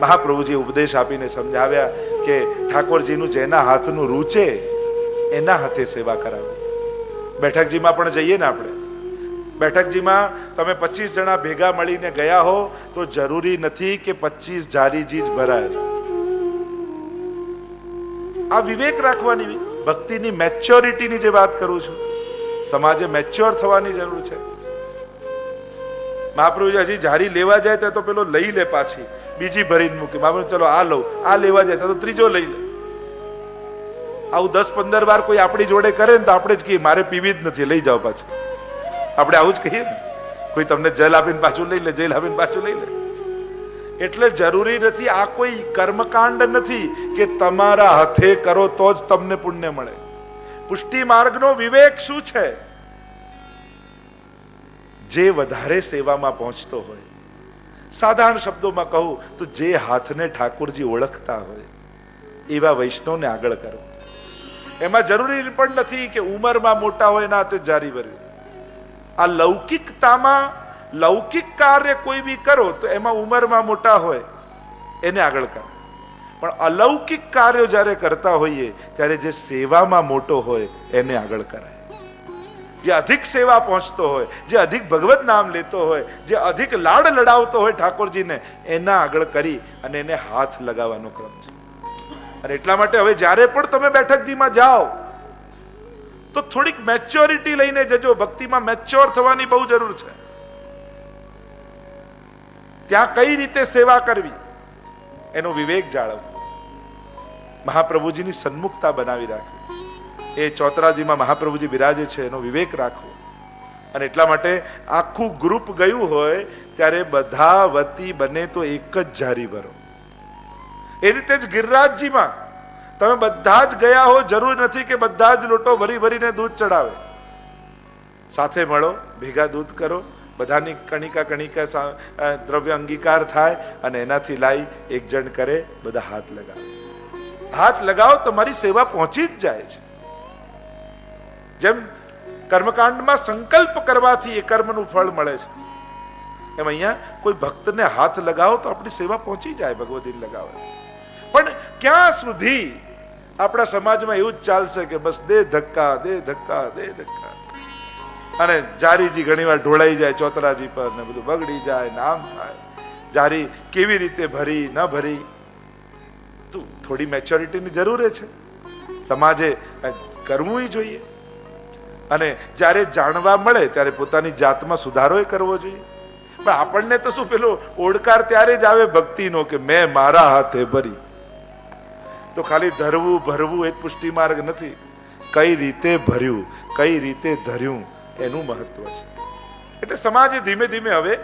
મહાપ્રભુજી ઉપદેશ આપીને સમજાવ્યા કે ઠાકોરજીનું જેના હાથનું રૂચે એના હાથે સેવા કરાવે. બેઠકજીમાં પણ જઈએ ને આપણે. બેઠકજીમાં તમે પચીસ જણા ભેગા મળીને ગયા હો, તો જરૂરી નથી કે પચીસ જારીજી જ ભરાય. આ વિવેક રાખવાની, ભક્તિની મેચ્યોરિટીની જે વાત કરું છું, સમાજે મેચ્યોર થવાની જરૂર છે. મહાપ્રભુજી હજી જારી લેવા જાય ત્યાં તો પેલો લઈ લે પાછી. બીજી ભરીને મૂકી. મહાપ્રભુ ચલો આ લઉં. આ લેવા જાય તો ત્રીજો લઈ લે. આવું દસ પંદર વાર કોઈ આપણી જોડે કરે ને તો આપણે જ કહીએ, મારે પીવી જ નથી, લઈ જાઓ પાછી. આપણે આવું જ કહીએ ને. કોઈ તમને જેલ આપીને પાછું લઈ લે, જેલ આપીને પાછું લઈ લે. એટલે જરૂરી નથી, આ કોઈ કર્મકાંડ નથી કે તમારા હાથે કરો તો જ તમને પુણ્ય મળે. પુષ્ટિ માર્ગનો વિવેક શું છે? જે વધારે સેવામાં પહોંચતો હોય સાધારણ શબ્દોમાં કહું તો જે હાથને ઠાકોરજી ઓળખતા હોય, એવા વૈષ્ણવને આગળ કરો. એમાં જરૂરી પણ નથી કે ઉંમરમાં મોટા હોય ના તે જારી ભર્યું આ લૌકિકતામાં લૌકિક કાર્ય કોઈ બી કરો તો એમાં ઉંમરમાં મોટા હોય, એને આગળ કરો. પણ અલૌકિક કાર્યો જ્યારે કરતા હોઈએ, ત્યારે જે સેવામાં મોટો હોય, એને આગળ કરાય. જે અધિક સેવા પહોંચતો હોય, જે અધિક ભગવત નામ લેતો હોય, જે અધિક લાડ લડાવતો હોય ઠાકોરજીને, એના આગળ કરી અને એને હાથ લગાવવાનો ક્રમ છે. અને એટલા માટે હવે જ્યારે પણ તમે બેઠકજીમાં જાઓ, તો થોડીક મેચ્યોરિટી લઈને જજો. ભક્તિમાં મેચ્યોર થવાની બહુ જરૂર છે. ત્યાં કઈ રીતે સેવા કરવી, એનો વિવેક જાળવવો. મહાપ્રભુજીની સન્મુખતા બનાવી રાખવી. એ ચોતરાજીમાં મહાપ્રભુજી બિરાજે છે, એનો વિવેક રાખવો. અને એટલા માટે આખું ગ્રુપ ગયું હોય, ત્યારે બધા વતી બને તો એક જ જારી ભરો એ રીતે જ ગિરરાજજીમાં તમે બધા જ ગયા હો, જરૂર નથી કે બધા જ લોટો ભરી ભરીને દૂધ ચડાવે. સાથે મળો, ભેગા દૂધ કરો, બધાની કણિકા કણિકા દ્રવ્ય અંગીકાર થાય અને એનાથી લાઈ એક જણ કરે, બધા હાથ લગાવે. હાથ લગાવો તો મારી સેવા પહોંચી જ જાય છે. જેમ કર્મકાંડમાં સંકલ્પ કરવાથી એ કર્મનું ફળ મળે છે. એમ અહીંયા કોઈ ભક્તને હાથ લગાવો તો આપણી સેવા પહોંચી જાય, ભગવદી લગાવે. પણ ક્યાં સુધી આપણા સમાજમાં એવું જ ચાલશે કે બસ દે ધક્કા દે ધક્કા દે ધક્કા. અને જારીજી ઘણીવાર ઢોળાઈ જાય ચોતરાજી પર ને બધું બગડી જાય ને આમ થાય. જારી કેવી રીતે ભરી, ન ભરી? તું થોડી મેચ્યોરિટીની જરૂર છે. સમાજે કરવું જોઈએ. અને જ્યારે જાણવા મળે, ત્યારે પોતાની જાતમાં સુધારો કરવો જોઈએ. પણ આપણને તો શું પેલો ઓડકાર ત્યારે જ આવે ભક્તિનો કે મેં મારા હાથે ભરી. તો ખાલી ધરવું, ભરવું એ પુષ્ટિ માર્ગ નથી. કઈ રીતે ભર્યું, કઈ રીતે ધર્યું, એનું મહત્વ છે. એટલે સમાજે ધીમે ધીમે હવે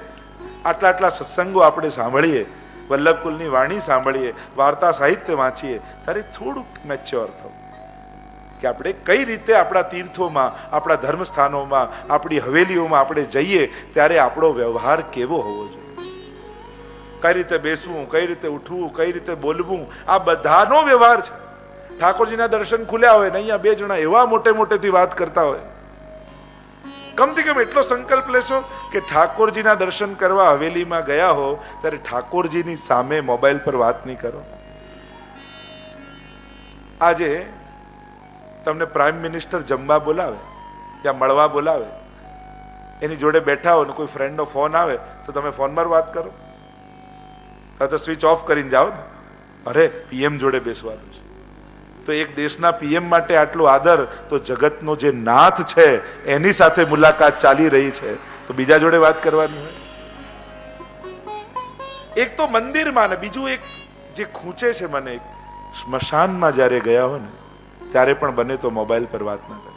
આટલા આટલા સત્સંગો આપણે સાંભળીએ, વલ્લભકુલની વાણી સાંભળીએ, વાર્તા સાહિત્ય વાંચીએ, ત્યારે થોડુંક મેચ્યોર થવું. કે આપણે કઈ રીતે આપણા તીર્થોમાં, આપણા ધર્મસ્થાનોમાં, આપણી હવેલીઓમાં આપણે જઈએ ત્યારે આપણો વ્યવહાર કેવો હોવો જોઈએ? કઈ રીતે બેસવું, કઈ રીતે ઉઠવું, કઈ રીતે બોલવું? આ બધાનો વ્યવહાર છે. ઠાકોરજીના દર્શન ખુલ્યા હોય ને અહીંયા બે જણા એવા મોટે મોટેથી વાત કરતા હોય. કમથી કમ એટલો સંકલ્પ લેશો કે ઠાકોરજીના દર્શન કરવા હવેલીમાં ગયા હો, ત્યારે ઠાકોરજીની સામે મોબાઈલ પર વાત નહીં કરો. આજે તમને પ્રાઇમ મિનિસ્ટર જમવા બોલાવે ત્યાં મળવા બોલાવે, એની જોડે બેઠા હોય ને કોઈ ફ્રેન્ડનો ફોન આવે, તો તમે ફોનમાં વાત કરો. કાં તો સ્વિચ ઓફ કરીને જાઓ ને. અરે પીએમ જોડે બેસવાનું છે. તો એક દેશના પીએમ માટે આટલો આદર, તો જગતનો જે નાથ છે, એની સાથે મુલાકાત ચાલી રહી છે. તો બીજા જોડે વાત કરવાની હોય. એક તો મંદિરમાં ને બીજું એક જે ખૂંચે છે મને, એક સ્મશાનમાં જ્યારે ગયા હોય ને ત્યારે પણ બને તો મોબાઈલ પર વાત ના કરો.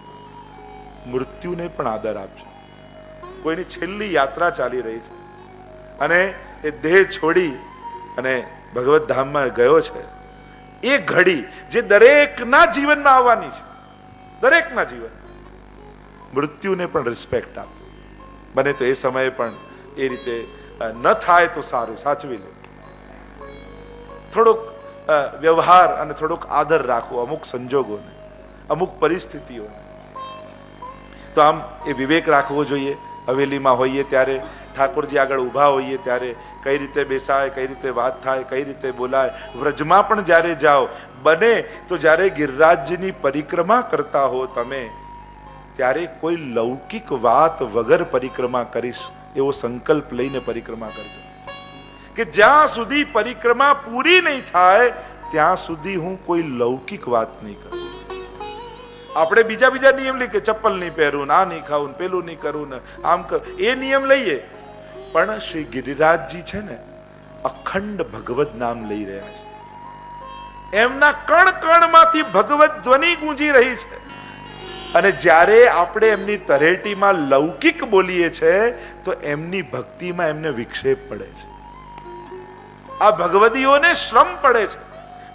મૃત્યુને પણ આદર આપજો કોઈની છેલ્લી યાત્રા ચાલી રહી છે. અને એ દેહ છોડી અને ભગવત ધામમાં ગયો છે. એ ઘડી જે દરેકના જીવનમાં આવવાની છે. દરેકના જીવન. મૃત્યુને પણ રિસ્પેક્ટ આપો. બને તો એ સમયે પણ એ રીતે ન થાય તો સારું, સાચવી લે. થોડોક વ્યવહાર અને થોડોક આદર રાખવો અમુક સંજોગોને, અમુક પરિસ્થિતિઓને. તો આમ એ વિવેક રાખવો જોઈએ. હવેલીમાં હોઈએ ત્યારે, ઠાકોરજી આગળ ઊભા હોઈએ ત્યારે કઈ રીતે બેસાય, કઈ રીતે વાત થાય, કઈ રીતે બોલાય, વ્રજમાં પણ જ્યારે જાઓ, બને તો જ્યારે ગિરિરાજની પરિક્રમા કરતા હો તમે, ત્યારે કોઈ લૌકિક વાત વગર પરિક્રમા કરીશ એવો સંકલ્પ લઈને પરિક્રમા કરજો. કે જ્યાં સુધી પરિક્રમા પૂરી નહીં થાય, ત્યાં સુધી હું કોઈ લૌકિક વાત નહીં કરું. આપણે બીજા બીજા નિયમ લઈએ કે ચપ્પલ નહીં પહેરું આ નહીં ખાવું પેલું નહીં કરું ને આમ કર, એ નિયમ લઈએ. પણ શ્રી ગિરિરાજજી છે ને અખંડ ભગવત નામ લઈ રહ્યા છે. એમના કણ કણમાંથી ભગવત ધ્વનિ ગુંજી રહી છે. અને જ્યારે આપણે એમની તરેટીમાં લૌકિક બોલીએ છે, તો એમની ભક્તિમાં એમને વિક્ષેપ પડે છે. આ ભગવદીઓને શ્રમ પડે છે.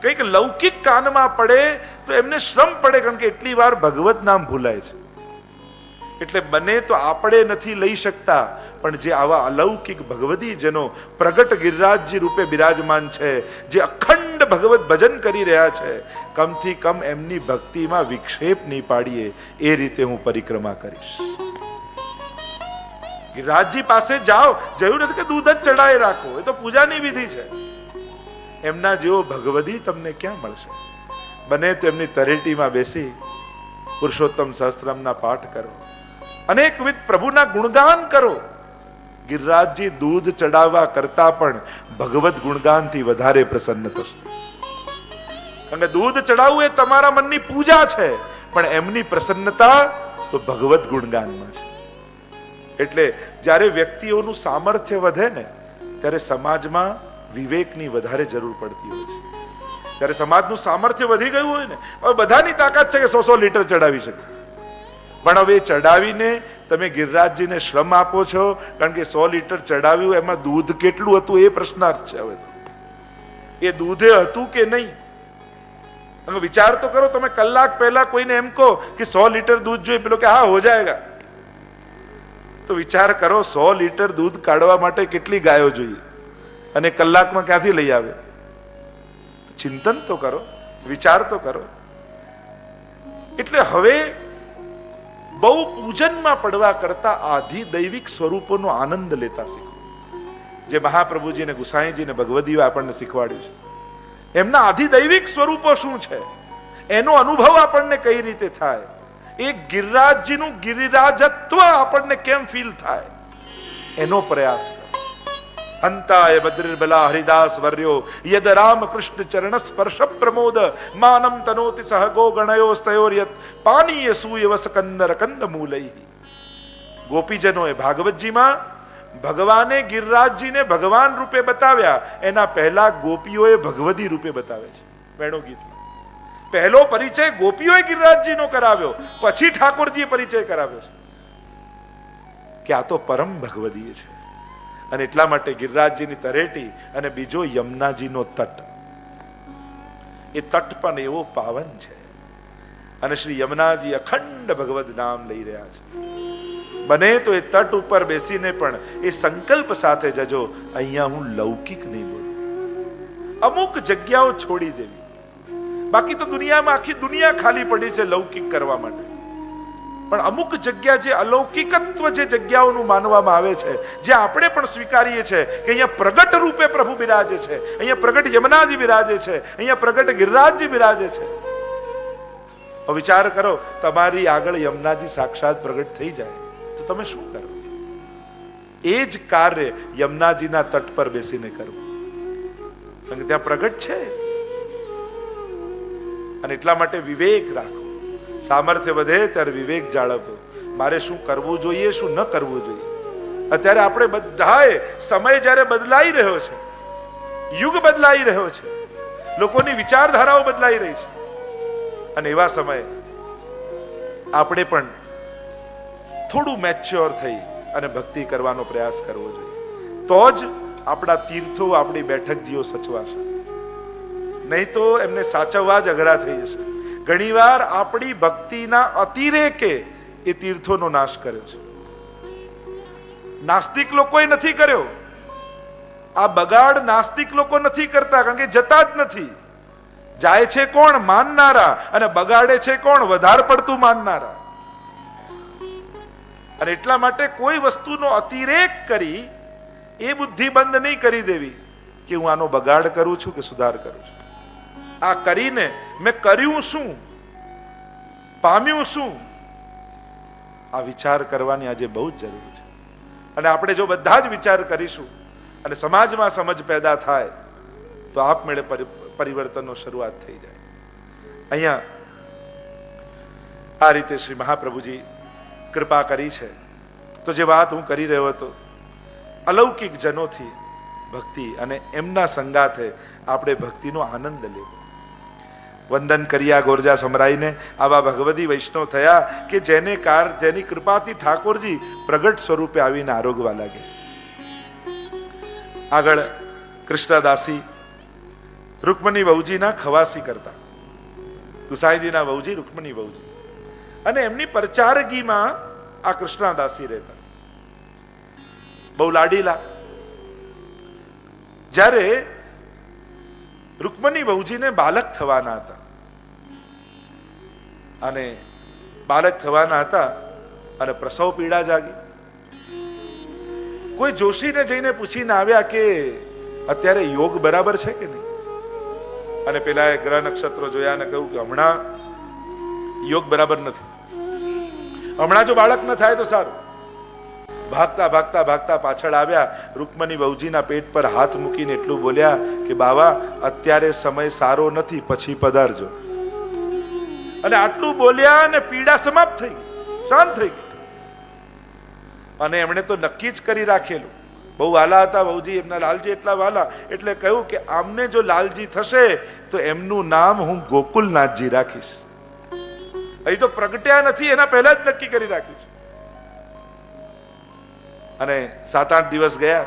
કંઈક લૌકિક કાનમાં પડે તો એમને શ્રમ પડે, કારણ કે એટલી વાર ભગવત નામ ભૂલાય છે. એટલે બને તો આપણે નથી લઈ શકતા, પણ જે આવા અલૌકિક ભગવદી જનો પ્રગટ ગિરિરાજજી રૂપે બિરાજમાન છે, જે અખંડ ભગવત ભજન કરી રહ્યા છે, કમથી કમ એમની ભક્તિમાં વિક્ષેપ નહીં પાડીએ, એ રીતે હું પરિક્રમા કરીશ. ગિરિરાજજી પાસે જાઓ, જયું નથી કે દૂધ જ ચડાવી રાખો. એ તો પૂજાની વિધિ છે. એમના જેવો ભગવદી તમને ક્યાં મળશે? બને તો એમની તરેટીમાં બેસી પુરુષોત્તમ સહસ્ત્રમના પાઠ કરો. અનેકવિધ પ્રભુના ગુણગાન કરો. ગિરિરાજજી દૂધ ચડાવવા કરતા પણ ભગવત ગુણગાનથી વધારે પ્રસન્ન થશે. અને દૂધ ચડાવવું એ તમારા મનની પૂજા છે. પણ એમની પ્રસન્નતા તો ભગવત ગુણગાનમાં છે. એટલે જ્યારે વ્યક્તિઓનું સામર્થ્ય વધે ને, ત્યારે સમાજમાં વિવેકની વધારે જરૂર પડતી હોય છે. ત્યારે સમાજનું સામર્થ્ય વધી ગયું હોય ને, હવે બધાની તાકાત છે કે સો સો લીટર ચડાવી શકે. પણ હવે ચડાવીને તમે ગિરિરાજજીને શ્રમ આપો છો, કારણ કે સો લીટર ચડાવ્યું, એમાં દૂધ કેટલું હતું એ પ્રશ્નાર્થ છે હવે એ દૂધે હતું કે નહીં? વિચાર તો કરો, તમે કલાક પહેલા કોઈને એમ કહો કે સો લીટર દૂધ જોઈએ, પેલો કે હા, હો જાયગા. તો વિચાર કરો, સો લીટર દૂધ કાઢવા માટે કેટલી ગાયો જોઈએ? અને કલાકમાં ક્યાંથી લઈ આવે? ચિંતન તો કરો, વિચાર તો કરો. એટલે હવે બહુ પૂજનમાં પડવા કરતા આધિ દૈવિક સ્વરૂપોનો આનંદ લેતા શીખો. જે મહાપ્રભુજીને, ગુસાઈજીને ભગવદીઓ આપણને શીખવાડ્યું છે. એમના આધિ દૈવિક સ્વરૂપો શું છે? એનો અનુભવ આપણને કઈ રીતે થાય? એ ગિરિરાજજીનું ગિરિરાજત્વ આપણને કેમ ફીલ થાય? એનો પ્રયાસ અંતાય બદ્રિર્બલા હરિદાસ વર્યો, યદ રામ કૃષ્ણ ચરણ સ્પર્શ પ્રમોદ, માનમ તનોતિ સહગો ગણયો સ્તયોર્યત પાનીય સુયવ કંદર કંદ મૂલૈ. ગોપીજનોએ ભાગવતજીમાં ભગવાને ગિરિરાજજીને ભગવાન રૂપે બતાવ્યા. એના પહેલા ગોપીઓએ ભગવદી રૂપે બતાવે છે. વેણો ગીતમાં પહેલો પરિચય ગોપીઓએ ગિરિરાજજીનો કરાવ્યો. પછી ઠાકોરજીએ પરિચય કરાવ્યો છે. કે આ તો પરમ ભગવદીય છે. અને એટલા માટે ગિરિરાજજીની તરેટી અને બીજો યમુનાજીનો તટ. એ તટ પણ એવો પાવન છે. અને શ્રી યમુનાજી અખંડ ભગવદ નામ લઈ રહ્યા છે. બને તો એ તટ ઉપર બેસીને પણ એ સંકલ્પ સાથે જજો, અહીંયા હું લૌકિક નહીં બોલું. અમુક જગ્યાઓ છોડી દેવી. બાકી તો દુનિયામાં આખી દુનિયા ખાલી પડી છે લૌકિક કરવા માટે. પણ અમુક જગ્યા જે અલૌકિકત્વ જે જગ્યાઓનું માનવામાં આવે છે, જે આપણે પણ સ્વીકારીએ છીએ કે અહીંયા પ્રગટ રૂપે પ્રભુ બિરાજે છે, અહીંયા પ્રગટ યમુનાજી બિરાજે છે, અહીંયા પ્રગટ ગિરિરાજજી બિરાજે છે. વિચાર કરો, તમારી આગળ યમુનાજી સાક્ષાત પ્રગટ થઈ જાય, તો તમે શું કરો? એ જ કાર્ય યમુનાજીના તટ પર બેસીને કરવું કારણ કે ત્યાં પ્રગટ છે. અને એટલા માટે વિવેક રાખો. સામર્થ્ય વધે ત્યારે વિવેક જાળવવો મારે શું કરવું જોઈએ, શું ન કરવું જોઈએ? અત્યારે આપણે બધાએ સમય જ્યારે બદલાઈ રહ્યો છે, યુગ બદલાઈ રહ્યો છે, લોકોની વિચારધારાઓ બદલાઈ રહી છે. અને એવા સમયે આપણે પણ થોડું મેચ્યોર થઈ અને ભક્તિ કરવાનો પ્રયાસ કરવો જોઈએ. તો જ આપણા તીર્થો, આપણી બેઠક જીવો સચવાશે. નહીં તો એમને સાચવવા જ અઘરા થઈ જશે. ઘણીવાર આપણી ભક્તિના અતિરેકે એ તીર્થોનો નાશ કર્યો છે. નાસ્તિક લોકોએ નથી કર્યો. આ બગાડ નાસ્તિક લોકો નથી કરતા, કારણ કે જતા જ નથી. જાય છે કોણ? માનનારા. અને બગાડે છે કોણ? વધારે પડતું માનનારા. અને એટલા માટે કોઈ વસ્તુનો અતિરેક કરી એ બુદ્ધિ બંધ નહીં કરી દેવી કે હું આનો બગાડ કરું છું કે સુધાર કરું છું. આ કરીને મેં કર્યું શું? પામ્યું શું? આ વિચાર કરવાની આજે બહુ જ જરૂર છે. અને આપણે જો બધા જ વિચાર કરીશું અને સમાજમાં સમજ પેદા થાય, તો આપમેળે પરિવર્તનનો શરૂઆત થઈ જાય. અહીંયા આ રીતે શ્રી મહાપ્રભુજી કૃપા કરી છે. તો જે વાત હું કરી રહ્યો હતો, અલૌકિક જનોથી ભક્તિ અને એમના સંગાથે આપણે ભક્તિનો આનંદ લેવો. વંદન કર્યા ગોરજા સમરાઈને. આવા ભગવતી વૈષ્ણવ થયા કે જેને કાર, જેની કૃપાથી ઠાકોરજી પ્રગટ સ્વરૂપે આવીને આરોગવા લાગે આગળ કૃષ્ણદાસી રૂકમણી વહુજીના ખવાસી કરતા. ગુસાઈજીના વહુજી, રૂકમણી વહુજી. અને એમની પરચારગીમાં આ કૃષ્ણદાસી રહેતા. બહુ લાડીલા. જ્યારે રૂકમણી વહુજીને બાલક થવાના હતા અને બાળક થવાના હતા અને પ્રસવ પીડા જાગી. કોઈ જોશીને જઈને પૂછીને આવ્યા કે અત્યારે યોગ બરાબર છે કે નહીં? અને પેલા એ ગ્રહ નક્ષત્રો જોયા અને કહ્યું કે હમણાં યોગ બરાબર નથી. હમણાં જો બાળક ન થાય તો સારું. ભાગતા ભાગતા ભાગતા પાછળ આવ્યા, રૂકમણી વહુજીના પેટ પર હાથ મૂકીને એટલું બોલ્યા કે, બાવા, અત્યારે સમય સારો નથી, પછી પધારજો. અને આટલું બોલ્યા અને પીડા સમાપ્ત થઈ શાંત થઈ ગઈ. અને એમણે તો નક્કી જ કરી રાખેલું. બહુ વાલા હતા બહુજી એમના લાલજી એટલા વાલા, એટલે કહ્યું કે આમને જો લાલજી થશે, તો એમનું નામ હું ગોકુલનાથજી રાખીશ. અહીં તો પ્રગટ્યા નથી, એના પહેલા જ નક્કી કરી રાખ્યું છે. અને સાત આઠ દિવસ ગયા.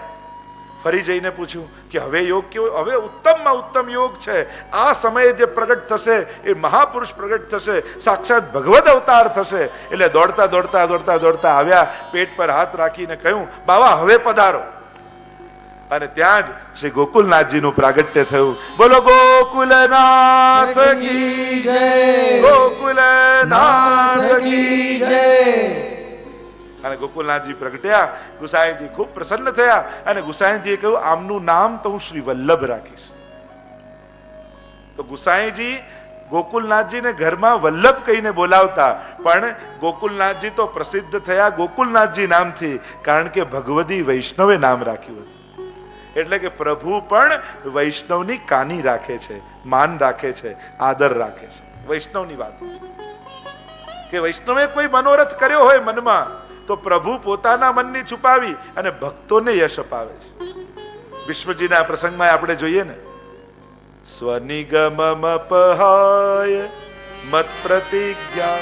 ફરી જઈને પૂછ્યું કે હવે યોગ કેવો હવે ઉત્તમમાં ઉત્તમ યોગ છે. આ સમયે જે પ્રગટ થશે એ મહાપુરુષ પ્રગટ થશે સાક્ષાત ભગવદ અવતાર થશે. એટલે દોડતા દોડતા દોડતા દોડતા આવ્યા પેટ પર હાથ રાખીને કહ્યું બાવા હવે પધારો. અને ત્યાં જ શ્રી ગોકુલનાથજીનું પ્રાગટ્ય થયું. બોલો ગોકુલનાથ કી જય. ગોકુલનાથ કી જય જય. અને ગોકુલનાથજી પ્રગટ્યા ગુસાઈજી ખૂબ પ્રસન્ન થયા અને ગુસાઈજીએ કહ્યું, આમનું નામ તો હું શ્રી વલ્લભ રાખીશ. તો ગુસાઈજી ગોકુલનાથજીને ઘરમાં વલ્લભ કહીને બોલાવતા, પણ ગોકુલનાથજી તો પ્રસિદ્ધ થયા ગોકુલનાથજી નામથી, કારણ કે ભગવદી વૈષ્ણવે નામ રાખ્યું હતું. એટલે કે પ્રભુ પણ વૈષ્ણવની કાની રાખે છે, માન રાખે છે, આદર રાખે છે. વૈષ્ણવની વાત. કે વૈષ્ણવે કોઈ મનોરથ કર્યો હોય મનમાં તો પ્રભુ પોતાના મનની છુપાવી અને ભક્તોને યશ અપાવે છે. વિશ્વજીના પ્રસંગમાં આપણે જોઈએ ને. સ્વનિગમ મત પ્રતિજ્ઞા.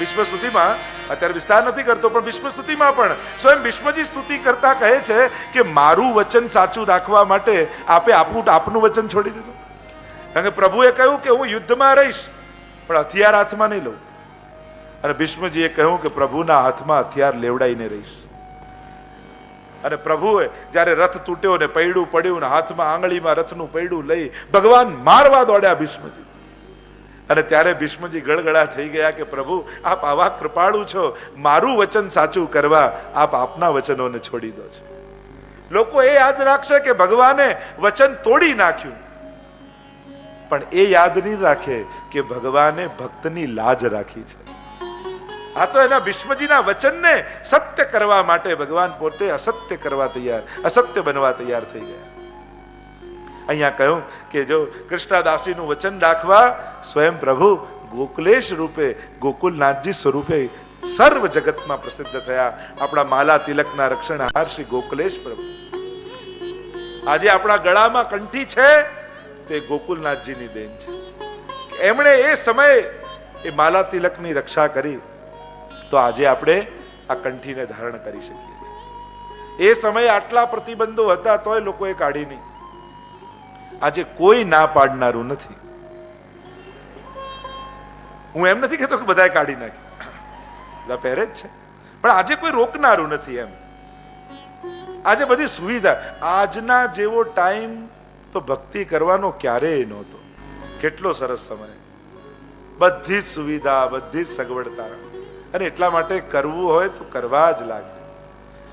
વિશ્વ સ્તુતિમાં અત્યારે વિસ્તાર નથી કરતો, પણ વિશ્વ સ્તુતિમાં પણ સ્વયં વિશ્વજી સ્તુતિ કરતા કહે છે કે મારું વચન સાચું રાખવા માટે આપે આપણું આપનું વચન છોડી દીધું. કારણ કે પ્રભુએ કહ્યું કે હું યુદ્ધમાં રહીશ, પણ હથિયાર હાથમાં નહીં લઉં. અને ભીષ્મજીએ કહ્યું કે પ્રભુના હાથમાં હથિયાર લેવડાઈને રહીશ. અને પ્રભુએ જ્યારે રથ તૂટ્યો ને પૈડું પડ્યું ને હાથમાં આંગળીમાં રથનું પૈડું લઈ ભગવાન મારવા દોડ્યા ભીષ્મજી. અને ત્યારે ભીષ્મજી ગળગળા થઈ ગયા કે પ્રભુ, આપ આવા કૃપાળુ છો. મારું વચન સાચું કરવા આપ આપના વચનોને છોડી દો છો. લોકો એ યાદ રાખશે કે ભગવાને વચન તોડી નાખ્યું. પણ એ યાદ નહીં રાખે કે ભગવાને ભક્તની લાજ રાખી છે. આ તો એના ભીષ્મજીના વચનને સત્ય કરવા માટે ભગવાન પોતે અસત્ય કરવા તૈયાર, અસત્ય બનવા તૈયાર થઈ ગયા. અહીંયા કહ્યું કે જો કૃષ્ણદાસીનું વચન રાખવા સ્વયં પ્રભુ ગોકુલેશ રૂપે, ગોકુલનાથજી સ્વરૂપે સર્વ જગતમાં પ્રસિદ્ધ થયા. આપણા માલા તિલકના રક્ષણહાર શ્રી ગોકુલેશ પ્રભુ. આજે આપણા ગળામાં કંઠી છે, તે ગોકુલનાથજીની દેન છે. એમણે એ સમયે એ માલા તિલકની રક્ષા કરી. તો આજે આપણે આ કંઠીને ધારણ કરી શકીએ એ સમયે આટલા પ્રતિબંધો હતા તોય લોકોએ કાઢી નહીં. આજે કોઈ ના પાડનારું નથી. હું એમ નથી કહેતો કે બધાએ કાઢી નાખી. બધા પહેરે જ છે. પણ આજે કોઈ રોકનારું નથી એમ. આજે બધી સુવિધા, આજના જેવો ટાઈમ તો ભક્તિ કરવાનો ક્યારેય નહોતો. કેટલો સરસ સમય. બધી જ સુવિધા, બધી જ સગવડતા. અને એટલા માટે કરવું હોય તો કરવા જ લાગજો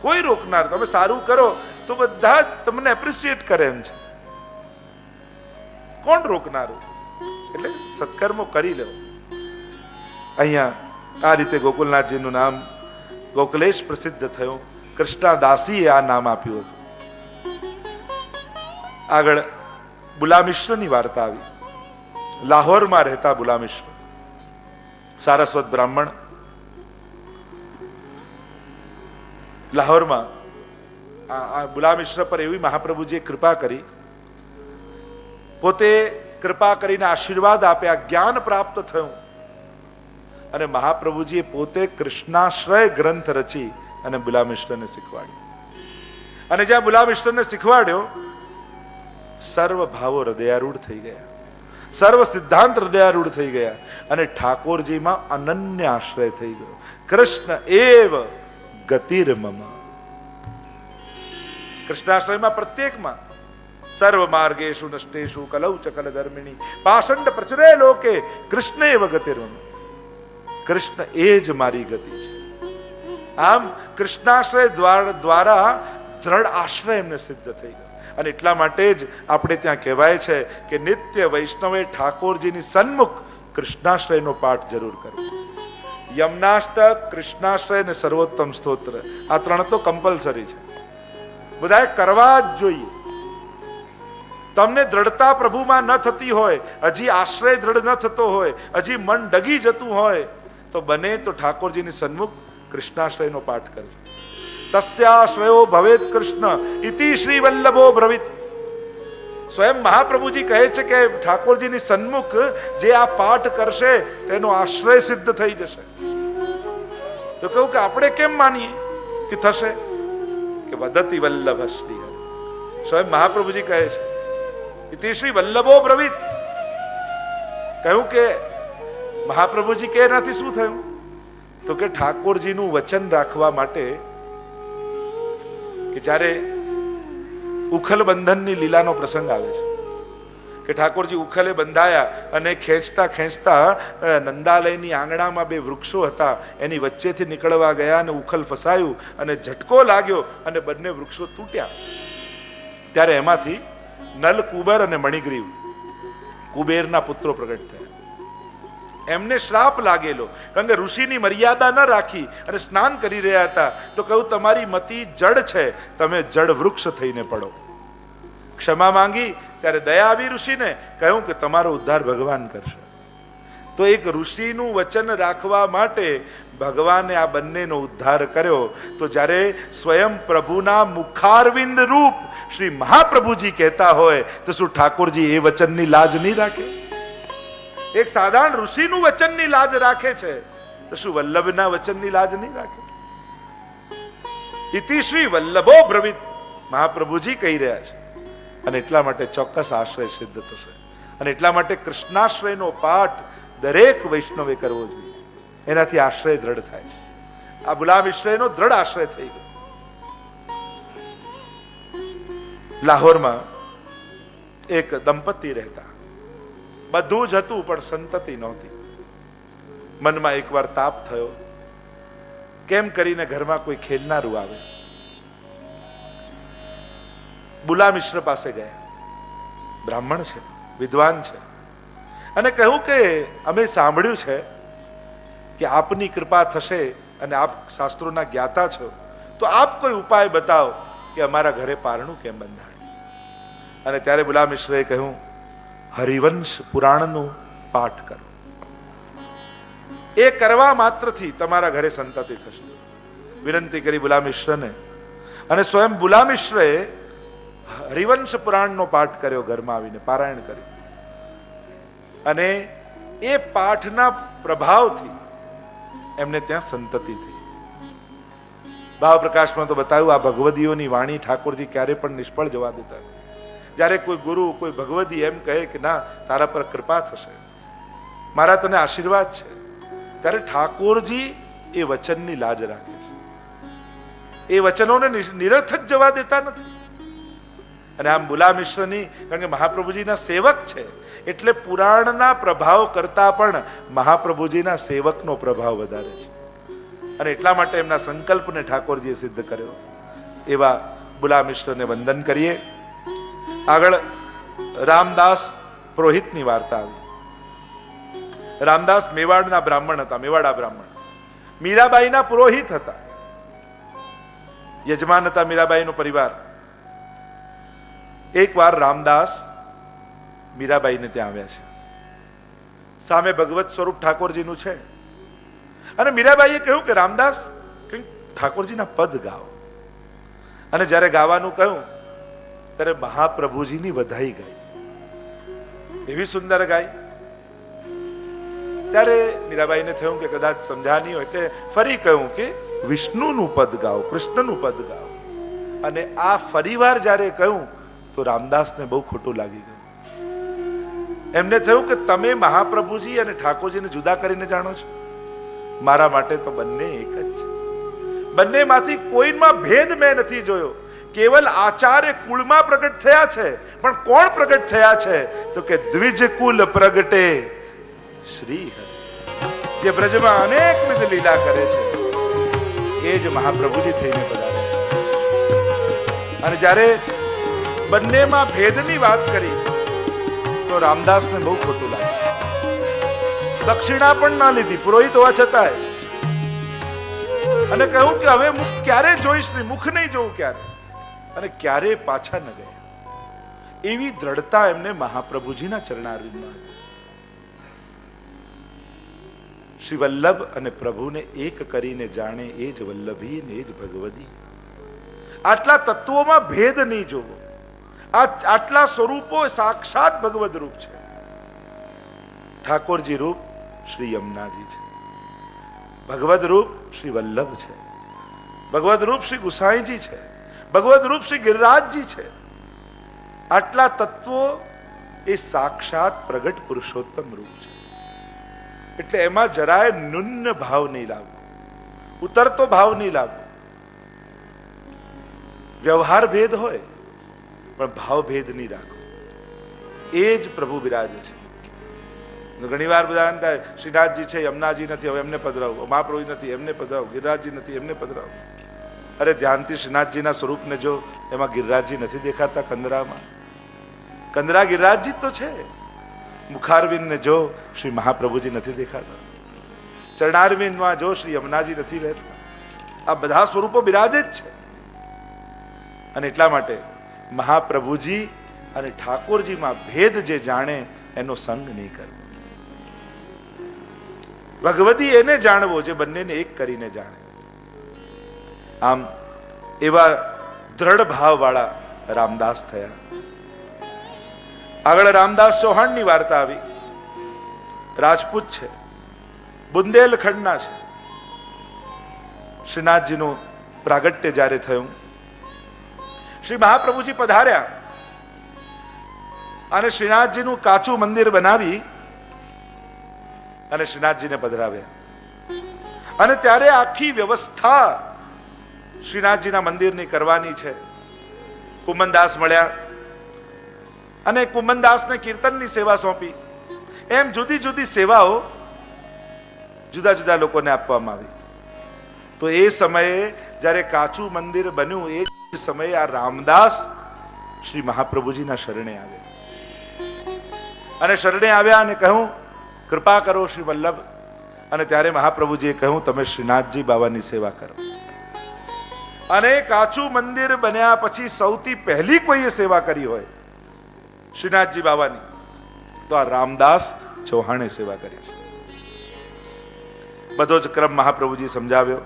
કોઈ રોકનાર, તમે સારું કરો તો બધા જ તમને એપ્રિશિએટ કરે એમ છે. કોણ રોકનારું એટલે સત્કર્મો કરી લેવો. અહીંયા આ રીતે ગોકુલનાથજીનું નામ ગોકુલેશ પ્રસિદ્ધ થયું. કૃષ્ણાદાસીએ આ નામ આપ્યું હતું. આગળ બુલામિશ્રની વાર્તા આવી. લાહોરમાં રહેતા બુલામિશ્ર. સારસ્વત બ્રાહ્મણ લાહોરમાં. આ આ બુલામિશ્ર પર એવી મહાપ્રભુજીએ કૃપા કરી. પોતે કૃપા કરીને આશીર્વાદ આપ્યા જ્ઞાન પ્રાપ્ત થયું. અને મહાપ્રભુજીએ પોતે કૃષ્ણાશ્રય ગ્રંથ રચી અને બુલામિશ્રને શીખવાડ્યો. અને જ્યાં બુલામિશ્રને શીખવાડ્યો, સર્વ ભાવો હૃદયારૂઢ થઈ ગયા. સર્વ સિદ્ધાંત હૃદયારૂઢ થઈ ગયા. અને ઠાકોરજીમાં અનન્ય આશ્રય થઈ ગયો. કૃષ્ણ એવ ગતિર્મમ કૃષ્ણાશ્રયમાં પ્રત્યેકમાં સર્વ માર્ગેશુ નષ્ટેશુ કલૌ ચકલ ધર્મિણી પાષંડ પ્રચરે લોકે કૃષ્ણ એવ ગતિર્મમ કૃષ્ણ એ જ મારી ગતિ છે આમ કૃષ્ણાશ્રય દ્વાર- દ્રઢ આશ્રય એમને સિદ્ધ થઈ ગયો. અને એટલા માટે જ આપણે ત્યાં કહેવાય છે કે નિત્ય વૈષ્ણવે ઠાકોરજીની સન્મુખ કૃષ્ણાશ્રયનો પાઠ જરૂર કરવો. યમનાષ્ટક કૃષ્ણાશ્રય અને સર્વોત્તમ સ્તોત્ર. આ ત્રણ તો કમ્પલસરી છે. બધાએ કરવા જ જોઈએ. તમને દ્રઢતા પ્રભુમાં ન થતી હોય, હજી આશ્રય દ્રઢ ન થતો હોય, હજી મન ડગી જતું હોય, તો બને તો ઠાકોરજીની સન્મુખ કૃષ્ણાશ્રયનો પાઠ કરજો. તસ્યાશ્રયો ભવેત કૃષ્ણ, ઇતિ શ્રી વલ્લભો બ્રવિત સ્વયં મહાપ્રભુજી કહે છે કે ઠાકોરજીની સન્મુખ જે આ પાઠ કરશે, તેનો આશ્રય સિદ્ધ થઈ જશે. તો કહું કે આપણે કેમ માનીએ કે થશે? કે વદતી વલ્લભ શ્રી સ્વયં મહાપ્રભુજી કહે છે, ઇતિ શ્રી વલ્લભો પ્રવિત કહ્યું કે મહાપ્રભુજી કે એનાથી શું થયું? તો કે ઠાકોરજીનું વચન રાખવા માટે કે જ્યારે ઉખલ બંધનની લીલાનો પ્રસંગ આવે છે. કે ઠાકોરજી ઉખલે બંધાયા અને ખેંચતા ખેંચતા નંદાલયની આંગણામાં બે વૃક્ષો હતા. એની વચ્ચેથી નીકળવા ગયા અને ઉખલ ફસાયું અને ઝટકો લાગ્યો અને બંને વૃક્ષો તૂટ્યા. ત્યારે એમાંથી નલ કુબેર અને મણિગ્રીવ કુબેરના પુત્રો પ્રગટ થયા. એમને શ્રાપ લાગેલો, કારણ કે ઋષિની મર્યાદા ન રાખી અને સ્નાન કરી રહ્યા હતા. તો કહ્યું, તમારી મતિ જડ છે. તમે જડ વૃક્ષ થઈને પડો. ક્ષમા માંગી, ત્યારે દયા આવી ઋષિને કહ્યું કે તમારો ઉદ્ધાર ભગવાન કરશે. તો એક ઋષિનું વચન રાખવા માટે ભગવાને આ બંનેનો ઉદ્ધાર કર્યો. તો જ્યારે સ્વયં પ્રભુના મુખારવિંદ રૂપ શ્રી મહાપ્રભુજી કહેતા હોય, તો શું ઠાકોરજી એ વચનની લાજ નહીં રાખે? એક સાધારણ ઋષિનું વચનની લાજ રાખે છે, તો શું વલ્લભના વચનની લાજ નહીં રાખે? ઇતિ શ્રી વલ્લભો બ્રવિત, મહાપ્રભુજી કહી રહ્યા છે. અને એટલા માટે ચોક્કસ આશ્રય સિદ્ધ થશે. અને એટલા માટે કૃષ્ણાશ્રયનો પાઠ દરેક વૈષ્ણવે કરવો જોઈએ. એનાથી આશ્રય દ્રઢ થાય છે. આ ગુલામિશ્રયનો દ્રઢ આશ્રય થઈ ગયો. લાહોરમાં એક દંપતી રહેતા. બધું જ હતું, પણ સંતતિ નહોતી. મનમાં એકવાર તાપ થયો. કેમ કરીને ઘરમાં કોઈ ખેલનારું આવે? બુલા મિશ્ર પાસે ગયા. બ્રાહ્મણ છે, વિદ્વાન છે. અને કહ્યું કે અમે સાંભળ્યું છે કે આપની કૃપા થશે અને આપ શાસ્ત્રોના જ્ઞાતા છો, તો આપ કોઈ ઉપાય બતાવો કે અમારા ઘરે પારણું કેમ બંધાય? અને ત્યારે બુલા મિશ્રએ કહ્યું, હરિવંશ પુરાણનું પાઠ કરો. એ કરવા માત્રથી તમારા ઘરે સંતતિ થશે. વિનંતી કરી બુલા મિશ્રને. અને સ્વયં બુલા મિશ્રએ હરિવંશ પુરાણનો પાઠ કર્યો, ઘરમાં આવીને પારાયણ કર્યું. અને એ પાઠના પ્રભાવથી એમને ત્યાં સંતતિ થઈ. ભાવ પ્રકાશમાં તો બતાવ્યું, આ ભગવદીઓની વાણી ઠાકોરજી ક્યારે પણ નિષ્ફળ જવા દેતા. જ્યારે કોઈ ગુરુ, કોઈ ભગવદી એમ કહે કે, ના, તારા પર કૃપા થશે. મારા તને આશીર્વાદ છે. ત્યારે ઠાકોરજી એ વચનની લાજ રાખે છે. એ વચનોને નિરર્થક જવા દેતા નથી. અને આમ મુલા મિશ્રની, કારણ કે મહાપ્રભુજીના સેવક છે, એટલે પુરાણના પ્રભાવ કરતા પણ મહાપ્રભુજીના સેવકનો પ્રભાવ વધારે છે. અને એટલા માટે એમના સંકલ્પને ઠાકોરજીએ સિદ્ધ કર્યો. એવા બુલા મિશ્રને વંદન કરીએ. આગળ રામદાસ પુરોહિતની વાર્તા આવી. રામદાસ મેવાડના બ્રાહ્મણ હતા, મેવાડા બ્રાહ્મણ. મીરાબાઈના પુરોહિત હતા. યજમાન હતા મીરાબાઈનો પરિવાર. એકવાર રામદાસ મીરાબાઈને ત્યાં આવ્યા છે. સામે ભગવત સ્વરૂપ ઠાકોરજીનું છે. અને મીરાબાઈએ કહ્યું કે, રામદાસ, કંઈક ઠાકોરજીના પદ ગાઓ. અને જ્યારે ગાવાનું કહ્યું, ત્યારે મહાપ્રભુજીની વધાઈ ગઈ. એવી સુંદર ગાઈ ત્યારે મીરાબાઈને થયું કે, કદાચ સમજાની હોય. એટલે ફરી કહ્યું કે, વિષ્ણુનું પદ ગાઓ, કૃષ્ણનું પદ ગાઓ. અને આ ફરીવાર જ્યારે કહ્યું તો રામદાસને બહુ ખોટું લાગી ગયું. એમને થયું કે તમે મહાપ્રભુજી અને ઠાકોરજીને જુદા કરીને જાણો છો. મારા માટે તો બંને એક જ છે. બંનેમાંથી કોઈમાં ભેદ મેં નથી જોયો. કેવલ આચાર્ય કુળમાં પ્રગટ થયા છે. પણ કોણ પ્રગટ થયા છે? તો કે દ્વિજ કુલ પ્રગટે શ્રી હરિ. જે બ્રજમાં અનેકવિધ લીલા કરે છે. એ જ મહાપ્રભુજી થઈને બધા અને જ્યારે બંનેમાં ભેદની વાત કરી. તો રામદાસને બહુ ખોટું લાગ્યું. દક્ષિણા પણ ના લીધી, પુરોહિત હોવા છતાંય. અને કહ્યું કે હવે હું ક્યારે જોઈશ નહીં, મુખ નહીં જોઉં ક્યારે? અને ક્યારે પાછા ન ગયા. એવી દ્રઢતા એમને મહાપ્રભુજીના ચરણારવિંદમાં શ્રી વલ્લભ અને પ્રભુને એક કરીને જાણે એ જ વલ્લભી ને એ જ ભગવદી. આટલા તત્વોમાં ભેદ નહીં જોવો. આટલા સ્વરૂપો સાક્ષાત ભગવદ રૂપ છે. ઠાકોરજી રૂપ શ્રી યમુનાજી છે. ભગવદ રૂપ શ્રી વલ્લભ છે. ભગવદ રૂપ શ્રી ગુસાઈજી છે. ભગવદ રૂપ શ્રી ગિરિરાજજી છે. આટલા તત્વો એ સાક્ષાત પ્રગટ પુરુષોત્તમ રૂપ છે. એટલે એમાં જરાય નુન્ન ભાવ નહીં લાવવો ઉતરતો ભાવ નહીં લાવવો વ્યવહાર ભેદ હોય પણ ભાવભેદ નહીં રાખો. એ જ પ્રભુ બિરાજે છે. ઘણી વાર બધા થાય શ્રીનાથજી છે, યમુનાજી નથી, હવે એમને પધરાવું. મહાપ્રભુજી નથી, એમને પધરાવું. ગિરિરાજજી નથી, એમને પધરાવું. અરે ધ્યાનથી શ્રીનાથજીના સ્વરૂપને જો એમાં ગિરિરાજજી નથી દેખાતા કંદરામાં. કંદરા ગિરિરાજજી તો છે. મુખારવિંદને જો શ્રી મહાપ્રભુજી નથી દેખાતા. ચરણારવિંદમાં જો શ્રી યમુનાજી નથી રહેતા આ બધા સ્વરૂપો બિરાજે જ છે. અને એટલા માટે મહાપ્રભુજી અને ઠાકોરજીમાં ભેદ જે જાણે એનો સંગ નહીં કરવો. ભગવતી એને જાણવો જે બંનેને એક કરીને જાણે. આમ એવા દ્રઢ ભાવવાળા રામદાસ થયા. આગળ રામદાસ ચૌહાણની વાર્તા આવી. રાજપૂત છે, બુંદેલખંડના છે. શ્રીનાથજીનું પ્રાગટ્ય જ્યારે થયું શ્રી મહાપ્રભુજી પધાર્યા. અને શ્રીનાથજીનું કાચું મંદિર બનાવી અને શ્રીનાથજીને પધરાવ્યા. અને ત્યારે આખી વ્યવસ્થા શ્રીનાથજીના મંદિરની કરવાની છે. કુમનદાસ મળ્યા અને કુમનદાસને કીર્તનની સેવા સોંપી. એમ જુદી જુદી સેવાઓ જુદા જુદા લોકોને આપવામાં આવી. તો એ સમયે જ્યારે કાચું મંદિર બન્યું, એ સમયે આ રામદાસ શ્રી મહાપ્રભુજીના શરણે આવ્યા. અને શરણે આવ્યા અને કહ્યું, કૃપા કરો શ્રી વલ્લભ. અને ત્યારે મહાપ્રભુજીએ કહ્યું, તમે શ્રીનાથજી બાબાની સેવા કરો. અને કાચું મંદિર બન્યા પછી સૌથી પહેલી કોઈએ સેવા કરી હોય? શ્રીનાથજી બાબાની. તો આ રામદાસ ચૌહાણે સેવા કરી છે. બધો જ ક્રમ મહાપ્રભુજી સમજાવ્યો.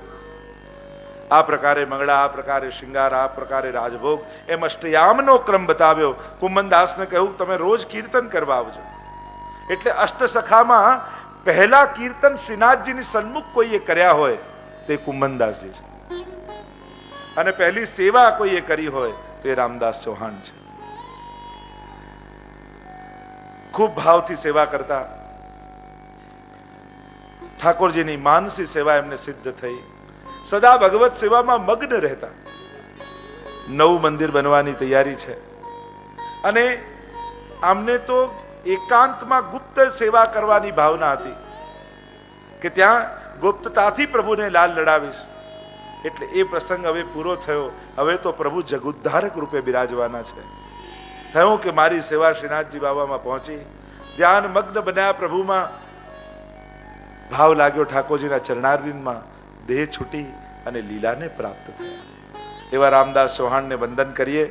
આ પ્રકારે મંગળા, આ પ્રકારે શિંગાર, આ પ્રકારે રાજભોગ. એમ અષ્ટયામનો ક્રમ બતાવ્યો. કુંભનદાસને કહ્યું, તમે રોજ કીર્તન કરવા આવજો. એટલે અષ્ટસખામાં પહેલા કીર્તન શ્રીનાથજીની સન્મુખ કોઈએ કર્યા હોય, તે કુંભનદાસજી છે. અને પહેલી સેવા કોઈએ કરી હોય, તે રામદાસ ચૌહાણ છે. ખૂબ ભાવથી સેવા કરતા. ઠાકોરજીની માનસી સેવા એમને સિદ્ધ થઈ. સદા ભગવત સેવામાં મગ્ન રહેતા. નવું મંદિર બનવાની તૈયારી છે. અને આમને તો એકાંતમાં ગુપ્ત સેવા કરવાની ભાવના હતી કે ત્યાં ગુપ્તતાથી પ્રભુને લાલ લડાવીશ. એટલે એ પ્રસંગ હવે પૂરો થયો. હવે તો પ્રભુ જગુદ્ધારક રૂપે બિરાજવાના છે. થયું કે મારી સેવા શ્રીનાથજી બાબામાં પહોંચી. ધ્યાન મગ્ન બન્યા પ્રભુમાં. ભાવ લાગ્યો ઠાકોરજીના ચરણાર્દિનમાં દેહ છૂટી અને લીલાને પ્રાપ્ત થયા. એવા રામદાસ ચૌહાણને વંદન કરીએ.